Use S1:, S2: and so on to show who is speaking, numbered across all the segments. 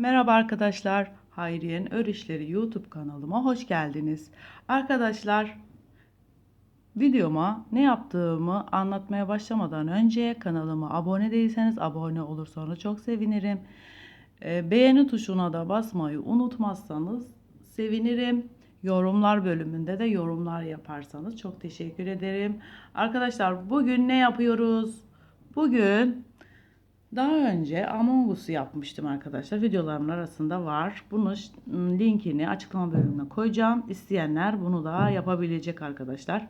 S1: Merhaba arkadaşlar. Hayriye'nin Örüşleri YouTube kanalıma hoş geldiniz. Arkadaşlar videoma ne yaptığımı anlatmaya başlamadan önce kanalıma abone değilseniz abone olursanız çok sevinirim. Ee, beğeni tuşuna da basmayı unutmazsanız sevinirim. Yorumlar bölümünde de yorumlar yaparsanız çok teşekkür ederim. Arkadaşlar bugün ne yapıyoruz? Bugün daha önce Among Us'u yapmıştım arkadaşlar. Videolarımın arasında var. Bunu linkini açıklama bölümüne koyacağım. İsteyenler bunu da yapabilecek arkadaşlar.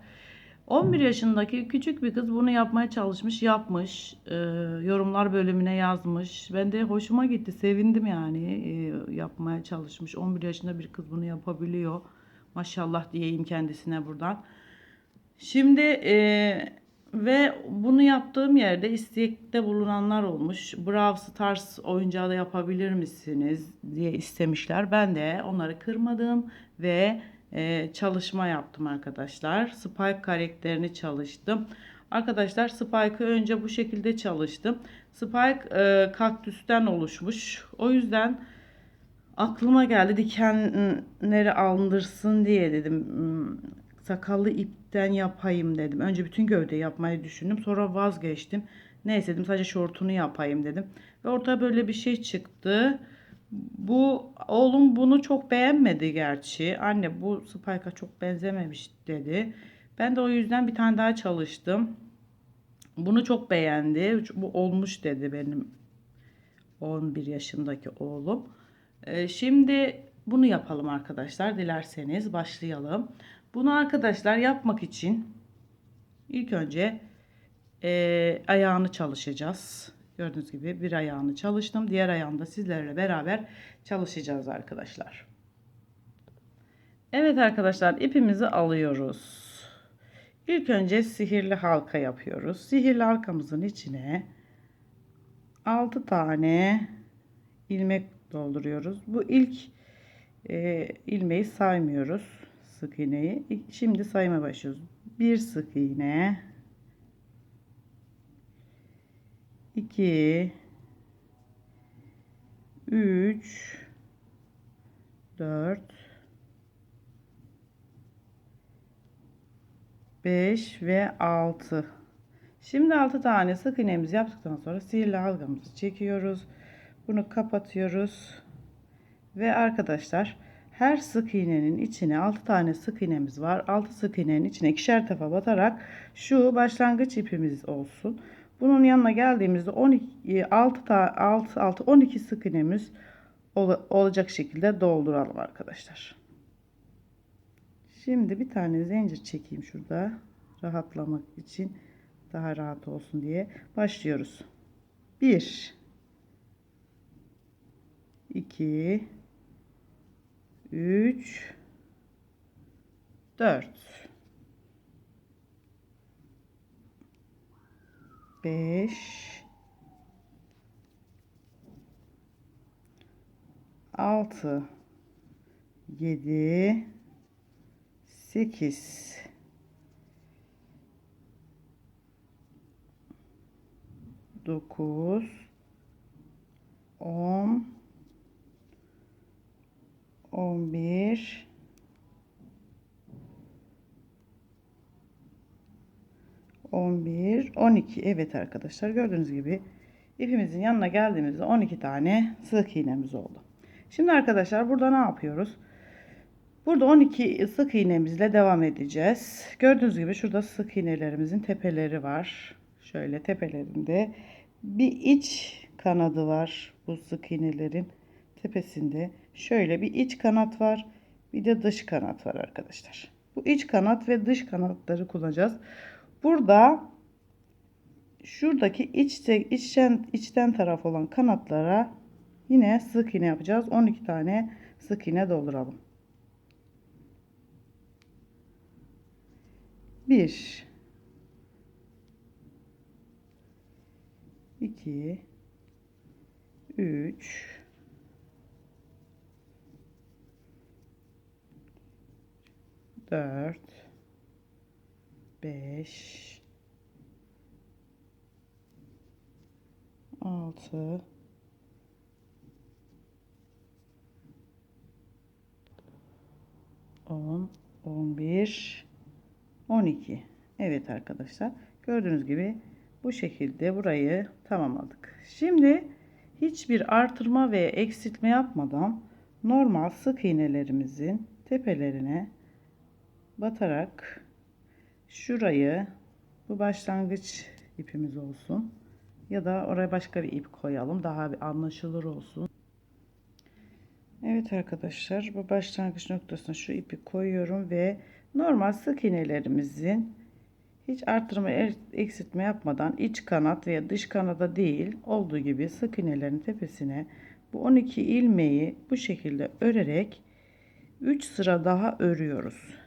S1: 11 yaşındaki küçük bir kız bunu yapmaya çalışmış, yapmış. Ee, yorumlar bölümüne yazmış. Ben de hoşuma gitti, sevindim yani. Ee, yapmaya çalışmış. 11 yaşında bir kız bunu yapabiliyor. Maşallah diyeyim kendisine buradan. Şimdi e, ve bunu yaptığım yerde istekte bulunanlar olmuş. Brawl Stars oyuncağı da yapabilir misiniz diye istemişler. Ben de onları kırmadım ve e, çalışma yaptım arkadaşlar. Spike karakterini çalıştım. Arkadaşlar Spike'ı önce bu şekilde çalıştım. Spike e, kaktüsten oluşmuş. O yüzden aklıma geldi dikenleri alındırsın diye dedim. Hmm, Sakallı ipten yapayım dedim. Önce bütün gövde yapmayı düşündüm. Sonra vazgeçtim. Neyse dedim sadece şortunu yapayım dedim. Ve ortaya böyle bir şey çıktı. Bu oğlum bunu çok beğenmedi gerçi. Anne bu Spike'a çok benzememiş dedi. Ben de o yüzden bir tane daha çalıştım. Bunu çok beğendi. Bu olmuş dedi benim 11 yaşındaki oğlum. Ee, şimdi bunu yapalım arkadaşlar. Dilerseniz başlayalım. Bunu arkadaşlar yapmak için ilk önce e, ayağını çalışacağız. Gördüğünüz gibi bir ayağını çalıştım. Diğer ayağını sizlerle beraber çalışacağız arkadaşlar. Evet arkadaşlar ipimizi alıyoruz. İlk önce sihirli halka yapıyoruz. Sihirli halkamızın içine 6 tane ilmek dolduruyoruz. Bu ilk e, ilmeği saymıyoruz. Sık iğneyi. Şimdi sayma başlıyoruz. Bir sık iğne. 2 3 4 5 ve 6 Şimdi 6 tane sık iğnemizi yaptıktan sonra sihirli halkamızı çekiyoruz. Bunu kapatıyoruz. Ve arkadaşlar her sık iğnenin içine 6 tane sık iğnemiz var. 6 sık iğnenin içine ikişer defa batarak şu başlangıç ipimiz olsun. Bunun yanına geldiğimizde 12 6 6 6 12 sık iğnemiz olacak şekilde dolduralım arkadaşlar. Şimdi bir tane zincir çekeyim şurada rahatlamak için daha rahat olsun diye başlıyoruz. 1 2 3 4 5 6 7 8 9 10 11 11 12 evet arkadaşlar gördüğünüz gibi ipimizin yanına geldiğimizde 12 tane sık iğnemiz oldu. Şimdi arkadaşlar burada ne yapıyoruz? Burada 12 sık iğnemizle devam edeceğiz. Gördüğünüz gibi şurada sık iğnelerimizin tepeleri var. Şöyle tepelerinde bir iç kanadı var bu sık iğnelerin tepesinde şöyle bir iç kanat var. Bir de dış kanat var arkadaşlar. Bu iç kanat ve dış kanatları kullanacağız. Burada şuradaki içte, içten, içten taraf olan kanatlara yine sık iğne yapacağız. 12 tane sık iğne dolduralım. 1 2 3 4 5 6 10 11 12 Evet arkadaşlar gördüğünüz gibi bu şekilde burayı tamamladık. Şimdi hiçbir artırma ve eksiltme yapmadan normal sık iğnelerimizin tepelerine batarak şurayı bu başlangıç ipimiz olsun ya da oraya başka bir ip koyalım daha bir anlaşılır olsun. Evet arkadaşlar bu başlangıç noktasına şu ipi koyuyorum ve normal sık iğnelerimizin hiç artırma er- eksiltme yapmadan iç kanat veya dış kanada değil olduğu gibi sık iğnelerin tepesine bu 12 ilmeği bu şekilde örerek 3 sıra daha örüyoruz.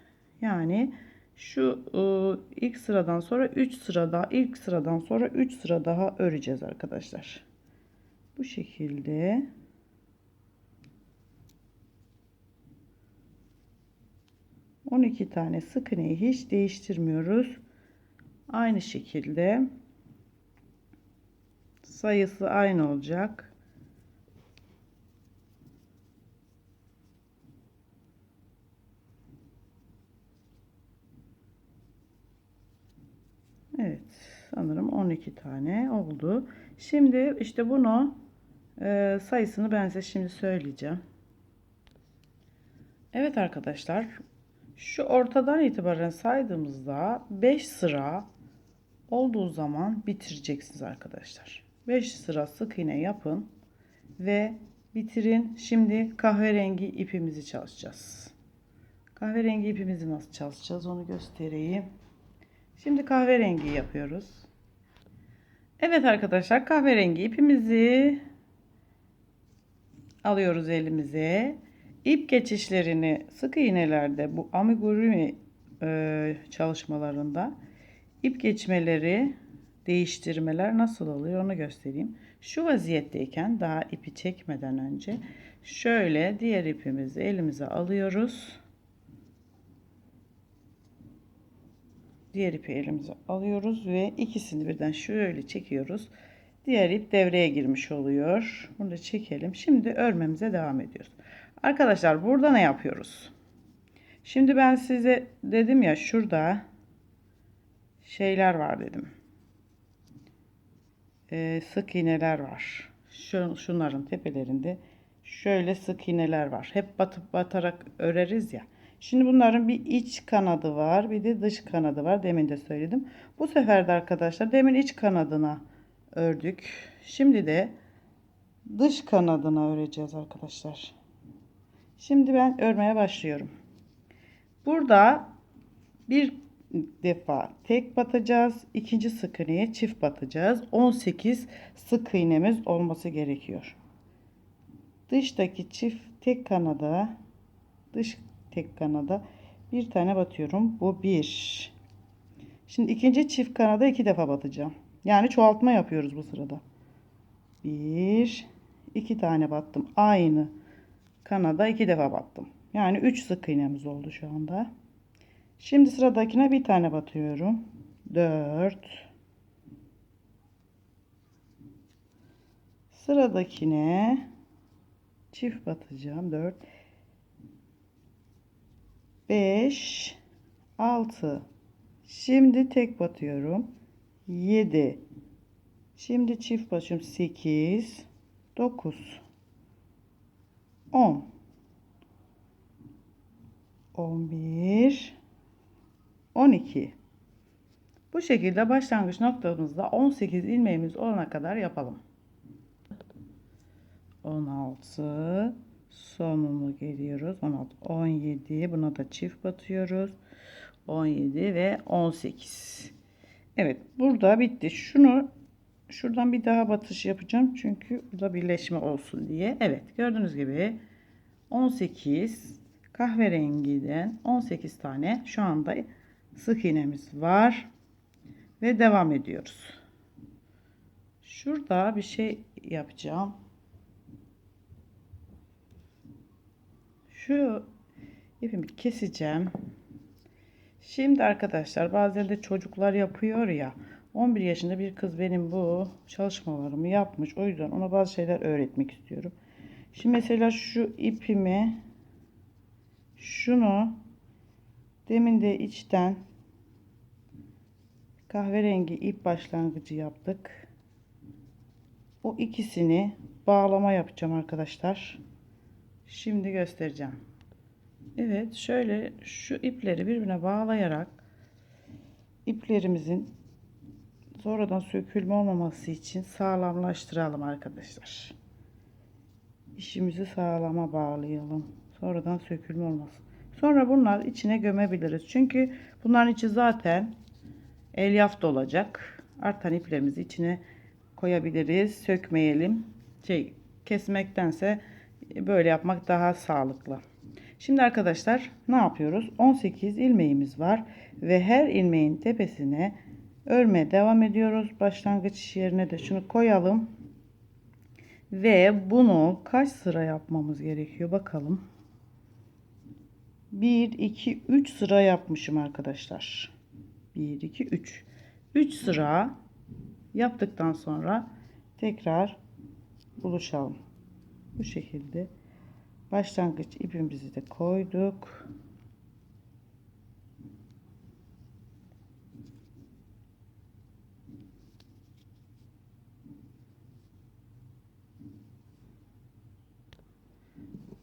S1: Yani şu ıı, ilk sıradan sonra 3 sıra daha ilk sıradan sonra 3 sıra daha öreceğiz arkadaşlar. Bu şekilde 12 tane sık iğneyi hiç değiştirmiyoruz. Aynı şekilde sayısı aynı olacak. Evet sanırım 12 tane oldu. Şimdi işte bunu e, sayısını ben size şimdi söyleyeceğim. Evet arkadaşlar şu ortadan itibaren saydığımızda 5 sıra olduğu zaman bitireceksiniz arkadaşlar. 5 sıra sık iğne yapın ve bitirin. Şimdi kahverengi ipimizi çalışacağız. Kahverengi ipimizi nasıl çalışacağız onu göstereyim. Şimdi kahverengi yapıyoruz. Evet arkadaşlar kahverengi ipimizi alıyoruz elimize. İp geçişlerini sık iğnelerde bu amigurumi e, çalışmalarında ip geçmeleri değiştirmeler nasıl oluyor onu göstereyim. Şu vaziyetteyken daha ipi çekmeden önce şöyle diğer ipimizi elimize alıyoruz. Diğer ipi elimize alıyoruz ve ikisini birden şöyle çekiyoruz. Diğer ip devreye girmiş oluyor. Bunu da çekelim. Şimdi örmemize devam ediyoruz. Arkadaşlar burada ne yapıyoruz? Şimdi ben size dedim ya şurada şeyler var dedim. Ee, sık iğneler var. Şu, şunların tepelerinde şöyle sık iğneler var. Hep batıp batarak öreriz ya. Şimdi bunların bir iç kanadı var, bir de dış kanadı var. Demin de söyledim. Bu sefer de arkadaşlar demin iç kanadına ördük. Şimdi de dış kanadına öreceğiz arkadaşlar. Şimdi ben örmeye başlıyorum. Burada bir defa tek batacağız. ikinci sık iğneye çift batacağız. 18 sık iğnemiz olması gerekiyor. Dıştaki çift tek kanada dış tek kanada bir tane batıyorum. Bu bir. Şimdi ikinci çift kanada iki defa batacağım. Yani çoğaltma yapıyoruz bu sırada. Bir, iki tane battım. Aynı kanada iki defa battım. Yani üç sık iğnemiz oldu şu anda. Şimdi sıradakine bir tane batıyorum. Dört. Sıradakine çift batacağım. Dört. 5 6 Şimdi tek batıyorum. 7 Şimdi çift batıyorum. 8 9 10 11 12 Bu şekilde başlangıç noktamızda 18 ilmeğimiz olana kadar yapalım. 16 sonunu geliyoruz. 16, 17. Buna da çift batıyoruz. 17 ve 18. Evet burada bitti. Şunu şuradan bir daha batış yapacağım. Çünkü burada birleşme olsun diye. Evet gördüğünüz gibi 18 kahverengiden 18 tane şu anda sık iğnemiz var. Ve devam ediyoruz. Şurada bir şey yapacağım. Şu ipimi keseceğim. Şimdi arkadaşlar bazen de çocuklar yapıyor ya. 11 yaşında bir kız benim bu çalışmalarımı yapmış. O yüzden ona bazı şeyler öğretmek istiyorum. Şimdi mesela şu ipimi şunu Demin de içten kahverengi ip başlangıcı yaptık. O ikisini bağlama yapacağım arkadaşlar. Şimdi göstereceğim. Evet şöyle şu ipleri birbirine bağlayarak iplerimizin sonradan sökülme olmaması için sağlamlaştıralım arkadaşlar. İşimizi sağlama bağlayalım. Sonradan sökülme olmasın. Sonra bunlar içine gömebiliriz. Çünkü bunların içi zaten elyaf olacak. Artan iplerimizi içine koyabiliriz. Sökmeyelim. Şey kesmektense böyle yapmak daha sağlıklı. Şimdi arkadaşlar ne yapıyoruz? 18 ilmeğimiz var ve her ilmeğin tepesine örmeye devam ediyoruz. Başlangıç yerine de şunu koyalım. Ve bunu kaç sıra yapmamız gerekiyor bakalım. 1 2 3 sıra yapmışım arkadaşlar. 1 2 3. 3 sıra yaptıktan sonra tekrar buluşalım. Bu şekilde başlangıç ipimizi de koyduk.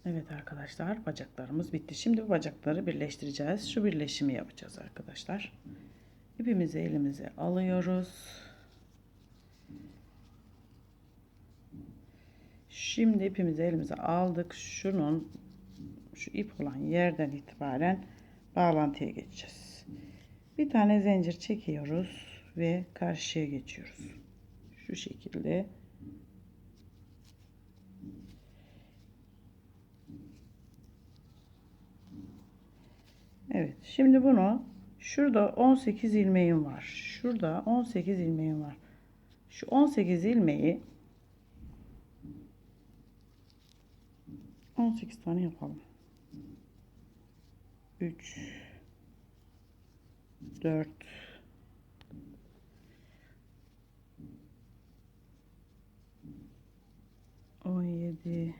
S1: Evet arkadaşlar bacaklarımız bitti. Şimdi bu bacakları birleştireceğiz. Şu birleşimi yapacağız arkadaşlar. İpimizi elimize alıyoruz. Şimdi ipimizi elimize aldık. Şunun şu ip olan yerden itibaren bağlantıya geçeceğiz. Bir tane zincir çekiyoruz ve karşıya geçiyoruz. Şu şekilde. Evet. Şimdi bunu şurada 18 ilmeğim var. Şurada 18 ilmeğim var. Şu 18 ilmeği 18 tane yapalım. 3 4 17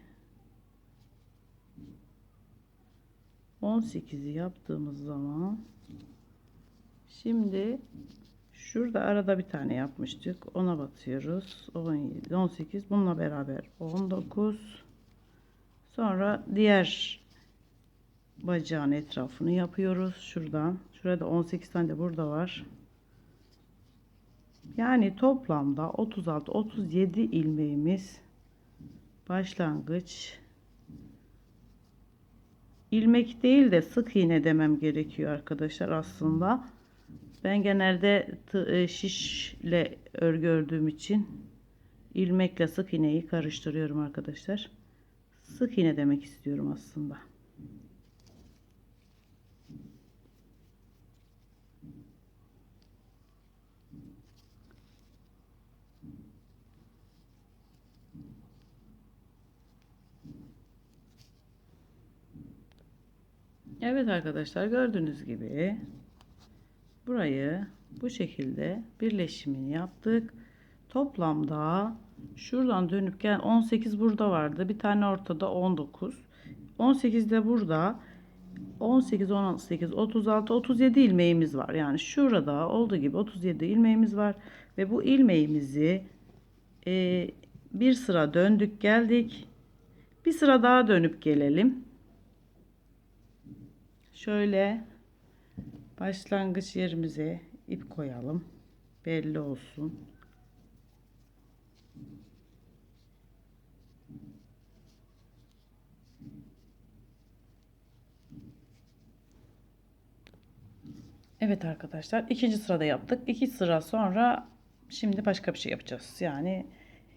S1: 18'i yaptığımız zaman şimdi şurada arada bir tane yapmıştık. Ona batıyoruz. 17 18 bununla beraber 19 Sonra diğer bacağın etrafını yapıyoruz. Şuradan. Şurada 18 tane de burada var. Yani toplamda 36-37 ilmeğimiz başlangıç ilmek değil de sık iğne demem gerekiyor arkadaşlar aslında. Ben genelde e, şişle örgü ördüğüm için ilmekle sık iğneyi karıştırıyorum arkadaşlar sık iğne demek istiyorum aslında. Evet arkadaşlar gördüğünüz gibi burayı bu şekilde birleşimini yaptık. Toplamda Şuradan dönüp gel 18 burada vardı. Bir tane ortada 19. 18 de burada. 18, 18, 36, 37 ilmeğimiz var. Yani şurada olduğu gibi 37 ilmeğimiz var. Ve bu ilmeğimizi e, bir sıra döndük geldik. Bir sıra daha dönüp gelelim. Şöyle başlangıç yerimize ip koyalım. Belli olsun. Evet arkadaşlar ikinci sırada yaptık. İki sıra sonra şimdi başka bir şey yapacağız. Yani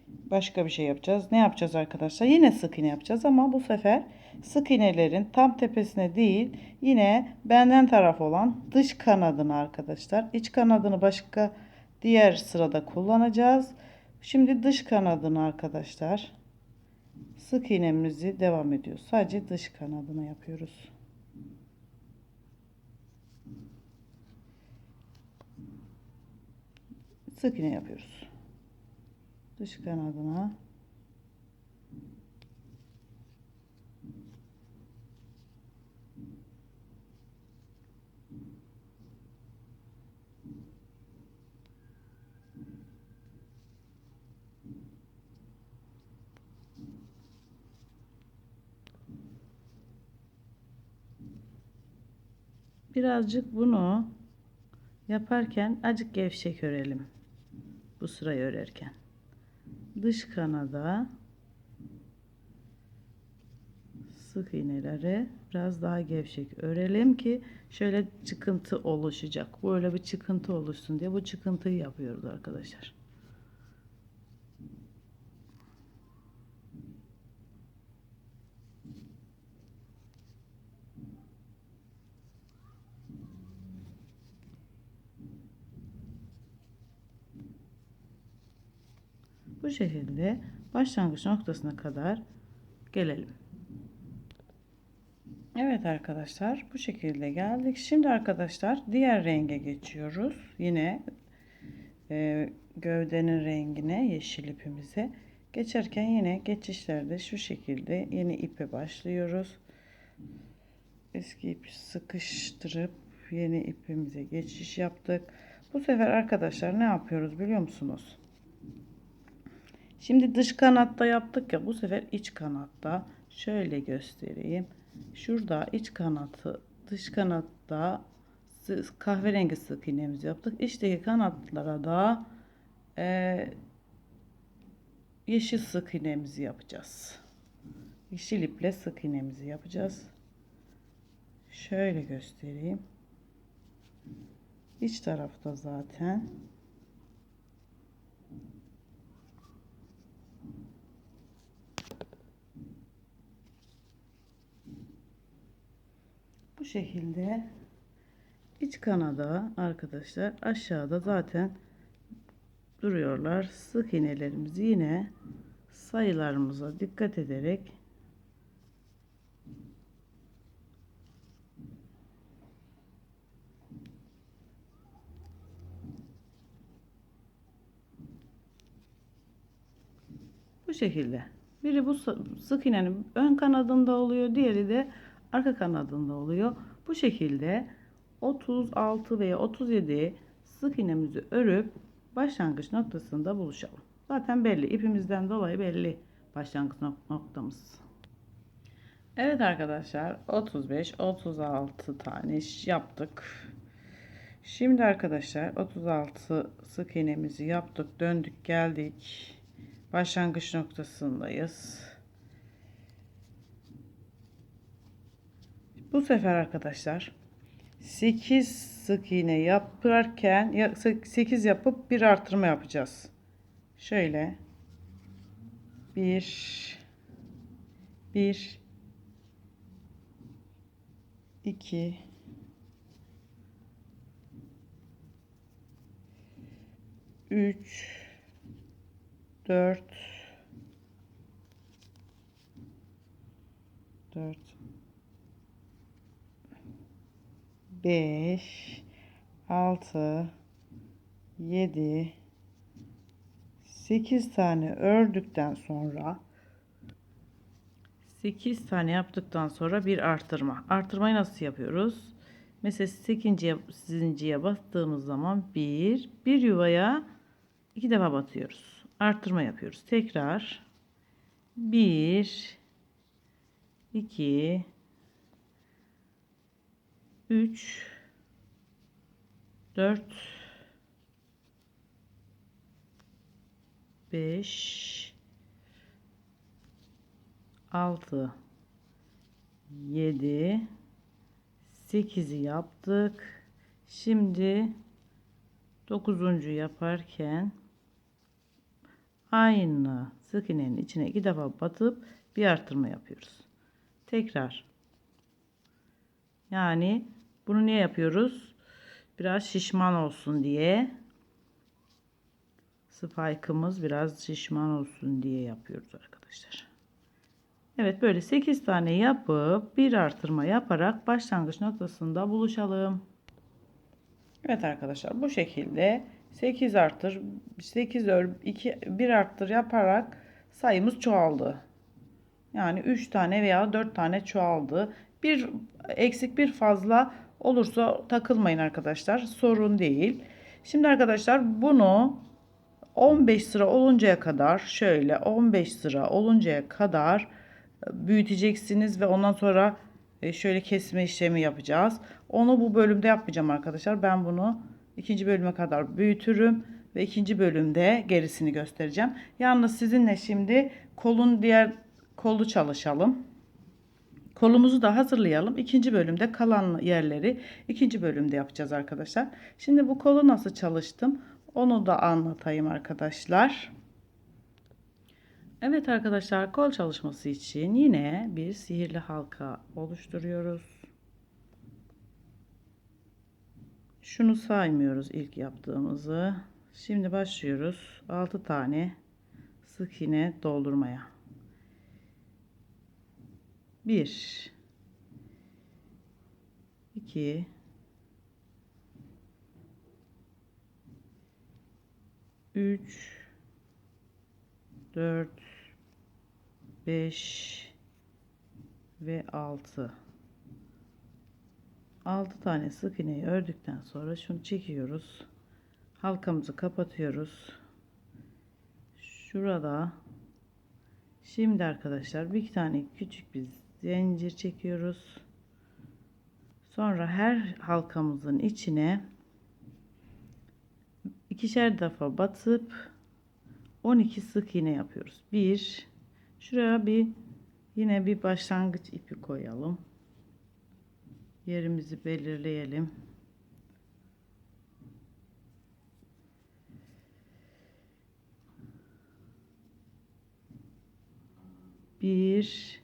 S1: başka bir şey yapacağız. Ne yapacağız arkadaşlar? Yine sık iğne yapacağız ama bu sefer sık iğnelerin tam tepesine değil yine benden taraf olan dış kanadını arkadaşlar. İç kanadını başka diğer sırada kullanacağız. Şimdi dış kanadını arkadaşlar sık iğnemizi devam ediyoruz. Sadece dış kanadını yapıyoruz. sık iğne yapıyoruz. Dış kanadına Birazcık bunu yaparken acık gevşek örelim. Bu sırayı örerken. Dış kanada sık iğneleri biraz daha gevşek örelim ki şöyle çıkıntı oluşacak. Böyle bir çıkıntı oluşsun diye bu çıkıntıyı yapıyoruz arkadaşlar. Bu şekilde başlangıç noktasına kadar gelelim. Evet arkadaşlar bu şekilde geldik. Şimdi arkadaşlar diğer renge geçiyoruz. Yine e, gövdenin rengine yeşil ipimize geçerken yine geçişlerde şu şekilde yeni ipe başlıyoruz. Eski ipi sıkıştırıp yeni ipimize geçiş yaptık. Bu sefer arkadaşlar ne yapıyoruz biliyor musunuz? Şimdi dış kanatta yaptık ya bu sefer iç kanatta şöyle göstereyim. Şurada iç kanatı dış kanatta kahverengi sık iğnemizi yaptık. İçteki kanatlara da e, yeşil sık iğnemizi yapacağız. Yeşil iple sık iğnemizi yapacağız. Şöyle göstereyim. İç tarafta zaten bu şekilde iç kanada arkadaşlar aşağıda zaten duruyorlar. Sık iğnelerimizi yine sayılarımıza dikkat ederek bu şekilde. Biri bu sık iğnenin ön kanadında oluyor, diğeri de arka kanadında oluyor. Bu şekilde 36 veya 37 sık iğnemizi örüp başlangıç noktasında buluşalım. Zaten belli. ipimizden dolayı belli başlangıç noktamız. Evet arkadaşlar 35 36 tane yaptık. Şimdi arkadaşlar 36 sık iğnemizi yaptık. Döndük geldik. Başlangıç noktasındayız. Bu sefer arkadaşlar 8 sık iğne yaparken 8 yapıp bir artırma yapacağız. Şöyle 1 1 2 3 4 4 5 6 7 8 tane ördükten sonra 8 tane yaptıktan sonra bir artırma. Artırmayı nasıl yapıyoruz? Mesela 8. zincire bastığımız zaman bir bir yuvaya iki defa batıyoruz. Artırma yapıyoruz. Tekrar 1 2 3 4 5 6 7 8'i yaptık. Şimdi 9. yaparken aynı sık iğnenin içine iki defa batıp bir artırma yapıyoruz. Tekrar yani bunu niye yapıyoruz? Biraz şişman olsun diye. Spike'ımız biraz şişman olsun diye yapıyoruz arkadaşlar. Evet böyle 8 tane yapıp bir artırma yaparak başlangıç noktasında buluşalım. Evet arkadaşlar bu şekilde 8 artır 8 ör 2 1 arttır yaparak sayımız çoğaldı. Yani 3 tane veya 4 tane çoğaldı. Bir eksik bir fazla olursa takılmayın arkadaşlar. Sorun değil. Şimdi arkadaşlar bunu 15 sıra oluncaya kadar şöyle 15 sıra oluncaya kadar büyüteceksiniz ve ondan sonra e, şöyle kesme işlemi yapacağız. Onu bu bölümde yapmayacağım arkadaşlar. Ben bunu ikinci bölüme kadar büyütürüm ve ikinci bölümde gerisini göstereceğim. Yalnız sizinle şimdi kolun diğer kolu çalışalım. Kolumuzu da hazırlayalım. İkinci bölümde kalan yerleri ikinci bölümde yapacağız arkadaşlar. Şimdi bu kolu nasıl çalıştım onu da anlatayım arkadaşlar. Evet arkadaşlar kol çalışması için yine bir sihirli halka oluşturuyoruz. Şunu saymıyoruz ilk yaptığımızı. Şimdi başlıyoruz 6 tane sık iğne doldurmaya. 1 2 3 4 5 ve 6 6 tane sık iğneyi ördükten sonra şunu çekiyoruz. Halkamızı kapatıyoruz. Şurada. Şimdi arkadaşlar bir tane küçük bir zincir çekiyoruz sonra her halkamızın içine ikişer defa batıp 12 sık iğne yapıyoruz. 1 şuraya bir yine bir başlangıç ipi koyalım. Yerimizi belirleyelim. Bir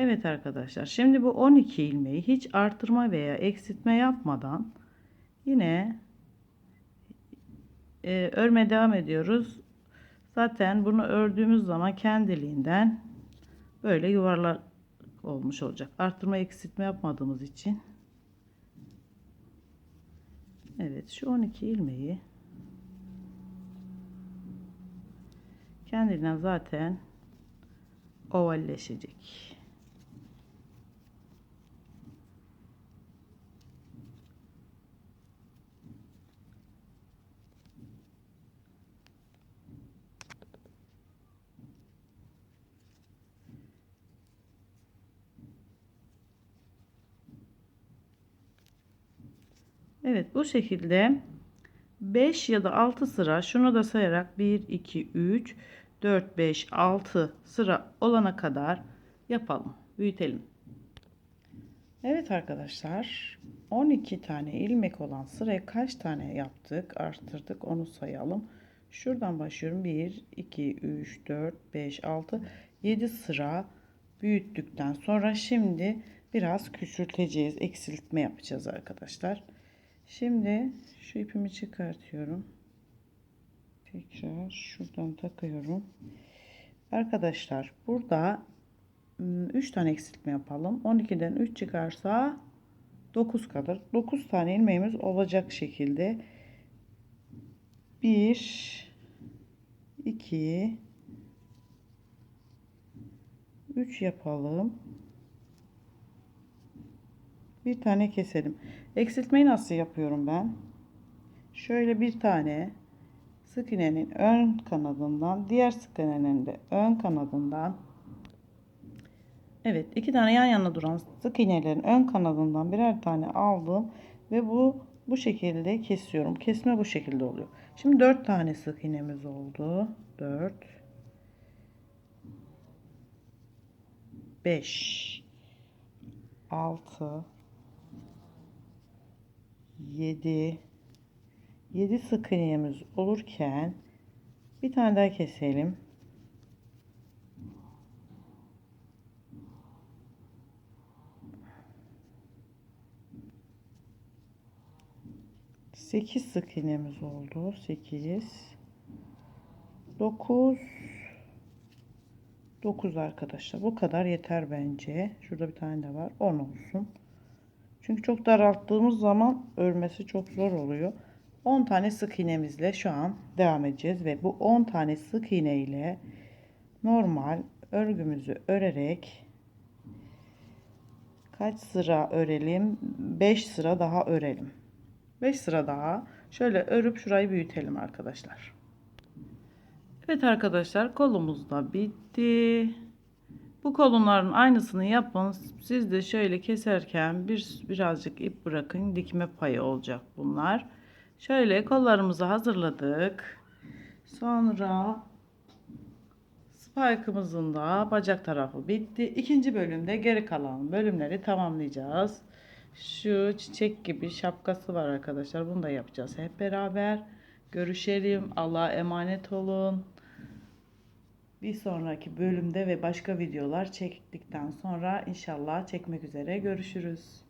S1: Evet arkadaşlar şimdi bu 12 ilmeği hiç artırma veya eksiltme yapmadan yine e, örme devam ediyoruz Zaten bunu ördüğümüz zaman kendiliğinden böyle yuvarlak olmuş olacak. Arttırma eksiltme yapmadığımız için. Evet şu 12 ilmeği kendinden zaten ovalleşecek. Evet bu şekilde 5 ya da 6 sıra şunu da sayarak 1 2 3 4 5 6 sıra olana kadar yapalım. Büyütelim. Evet arkadaşlar 12 tane ilmek olan sıraya kaç tane yaptık arttırdık onu sayalım. Şuradan başlıyorum 1 2 3 4 5 6 7 sıra büyüttükten sonra şimdi biraz küçülteceğiz eksiltme yapacağız arkadaşlar. Şimdi şu ipimi çıkartıyorum. Tekrar şuradan takıyorum. Arkadaşlar burada 3 tane eksiltme yapalım. 12'den 3 çıkarsa 9 kalır. 9 tane ilmeğimiz olacak şekilde 1 2 3 yapalım. Bir tane keselim. Eksiltmeyi nasıl yapıyorum ben? Şöyle bir tane sık iğnenin ön kanadından diğer sık iğnenin de ön kanadından Evet iki tane yan yana duran sık iğnelerin ön kanadından birer tane aldım ve bu bu şekilde kesiyorum. Kesme bu şekilde oluyor. Şimdi 4 tane sık iğnemiz oldu. 4 5 6 7 7 sık iğnemiz olurken bir tane daha keselim. Sekiz sık iğnemiz oldu. Sekiz. Dokuz. Dokuz arkadaşlar. Bu kadar yeter bence. Şurada bir tane de var. On olsun. Çünkü çok daralttığımız zaman örmesi çok zor oluyor. 10 tane sık iğnemizle şu an devam edeceğiz ve bu 10 tane sık iğne ile normal örgümüzü örerek kaç sıra örelim? 5 sıra daha örelim. 5 sıra daha şöyle örüp şurayı büyütelim arkadaşlar. Evet arkadaşlar kolumuz da bitti. Bu kolonların aynısını yapın. Siz de şöyle keserken bir birazcık ip bırakın. Dikme payı olacak bunlar. Şöyle kollarımızı hazırladık. Sonra spike'ımızın da bacak tarafı bitti. İkinci bölümde geri kalan bölümleri tamamlayacağız. Şu çiçek gibi şapkası var arkadaşlar. Bunu da yapacağız hep beraber. Görüşelim. Allah'a emanet olun. Bir sonraki bölümde ve başka videolar çektikten sonra inşallah çekmek üzere görüşürüz.